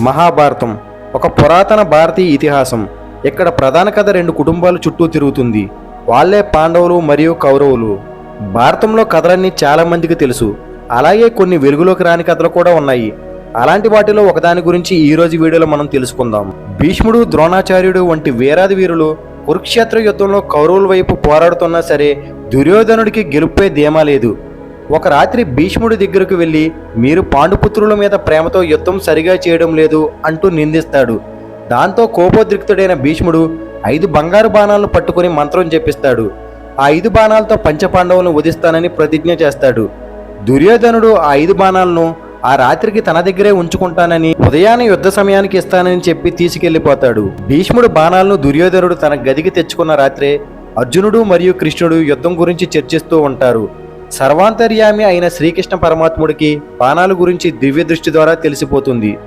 మహాభారతం ఒక పురాతన భారతీయ ఇతిహాసం. ఇక్కడ ప్రధాన కథ రెండు కుటుంబాలు చుట్టూ తిరుగుతుంది. వాళ్ళే పాండవులు మరియు కౌరవులు. భారతంలో కథలన్నీ చాలా మందికి తెలుసు. అలాగే కొన్ని వెలుగులోకి రాని కథలు కూడా ఉన్నాయి. అలాంటి వాటిలో ఒకదాని గురించి ఈ రోజు వీడియోలో మనం తెలుసుకుందాం. భీష్ముడు ద్రోణాచార్యుడు వంటి వీరాది వీరులు కురుక్షేత్ర యుద్ధంలో కౌరవుల వైపు పోరాడుతున్నా సరే దుర్యోధనుడికి గెలుపే ధీమా లేదు. ఒక రాత్రి భీష్ముడి దగ్గరకు వెళ్ళి మీరు పాండుపుత్రుల మీద ప్రేమతో యుద్ధం సరిగా చేయడం లేదు అంటూ నిందిస్తాడు. దాంతో కోపోద్రిక్తుడైన భీష్ముడు ఐదు బంగారు బాణాలను పట్టుకుని మంత్రం చెప్పిస్తాడు ఆ ఐదు బాణాలతో పంచపాండవులను వధిస్తానని ప్రతిజ్ఞ చేస్తాడు. దుర్యోధనుడు ఆ ఐదు బాణాలను ఆ రాత్రికి తన దగ్గరే ఉంచుకుంటానని ఉదయాన్నే యుద్ధ సమయానికి ఇస్తానని చెప్పి తీసుకెళ్ళిపోతాడు భీష్ముడు బాణాలను దుర్యోధనుడు తన గదికి తెచ్చుకున్న రాత్రే అర్జునుడు మరియు కృష్ణుడు యుద్ధం గురించి చర్చిస్తూ ఉంటారు. సర్వాంతర్యామి అయిన శ్రీకృష్ణ పరమాత్ముడికి బాణాల గురించి దివ్య దృష్టి ద్వారా తెలిసిపోతుంది.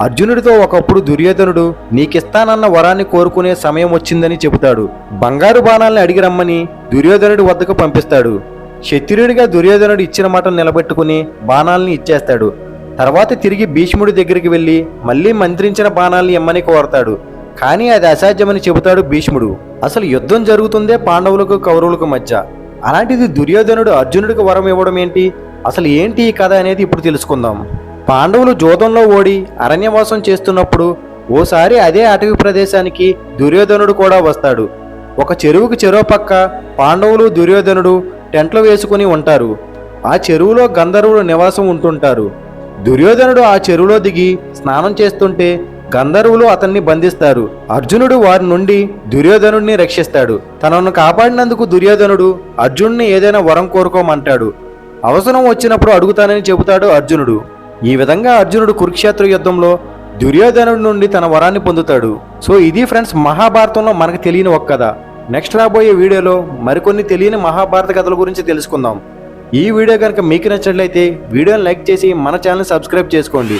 అర్జునుడితో ఒకప్పుడు దుర్యోధనుడు నీకిస్తానన్న వరాన్ని కోరుకునే సమయం వచ్చిందని చెబుతాడు. బంగారు బాణాలను అడిగి రమ్మని దుర్యోధనుడి వద్దకు పంపిస్తాడు. క్షత్రియుడిగా దుర్యోధనుడు ఇచ్చిన మాట నిలబెట్టుకుని బాణాలని ఇచ్చేస్తాడు. తర్వాత తిరిగి భీష్ముడి దగ్గరికి వెళ్ళి మళ్ళీ మంత్రించిన బాణాలని ఇమ్మని కోరతాడు. కానీ అది అసాధ్యమని చెబుతాడు భీష్ముడు. అసలు యుద్ధం జరుగుతుందే పాండవులకు కౌరవులకు మధ్య. అలాంటిది దుర్యోధనుడు అర్జునుడికి వరం ఇవ్వడం ఏంటి? అసలు ఏంటి ఈ కథ అనేది ఇప్పుడు తెలుసుకుందాం. పాండవులు జూదంలో ఓడి అరణ్యవాసం చేస్తున్నప్పుడు ఓసారి అదే అటవీ ప్రదేశానికి దుర్యోధనుడు కూడా వస్తాడు. ఒక చెరువుకు చెరువు పక్క పాండవులు దుర్యోధనుడు టెంట్లు వేసుకుని ఉంటారు. ఆ చెరువులో గంధర్వులు నివాసం ఉంటుంటారు. దుర్యోధనుడు ఆ చెరువులో దిగి స్నానం చేస్తుంటే గంధర్వులు అతన్ని బంధిస్తారు. అర్జునుడు వారి నుండి దుర్యోధనుడిని రక్షిస్తాడు. తనను కాపాడినందుకు దుర్యోధనుడు అర్జునుడిని ఏదైనా వరం కోరుకోమంటాడు. అవసరం వచ్చినప్పుడు అడుగుతానని చెబుతాడు అర్జునుడు. ఈ విధంగా అర్జునుడు కురుక్షేత్ర యుద్ధంలో దుర్యోధనుడి నుండి తన వరాన్ని పొందుతాడు. సో ఇది ఫ్రెండ్స్ మహాభారతంలో మనకు తెలియని ఒక కథ. నెక్స్ట్ రాబోయే వీడియోలో మరికొన్ని తెలియని మహాభారత కథల గురించి తెలుసుకుందాం. ఈ వీడియో కనుక మీకు నచ్చినట్లయితే వీడియోని లైక్ చేసి మన ఛానల్ సబ్స్క్రైబ్ చేసుకోండి.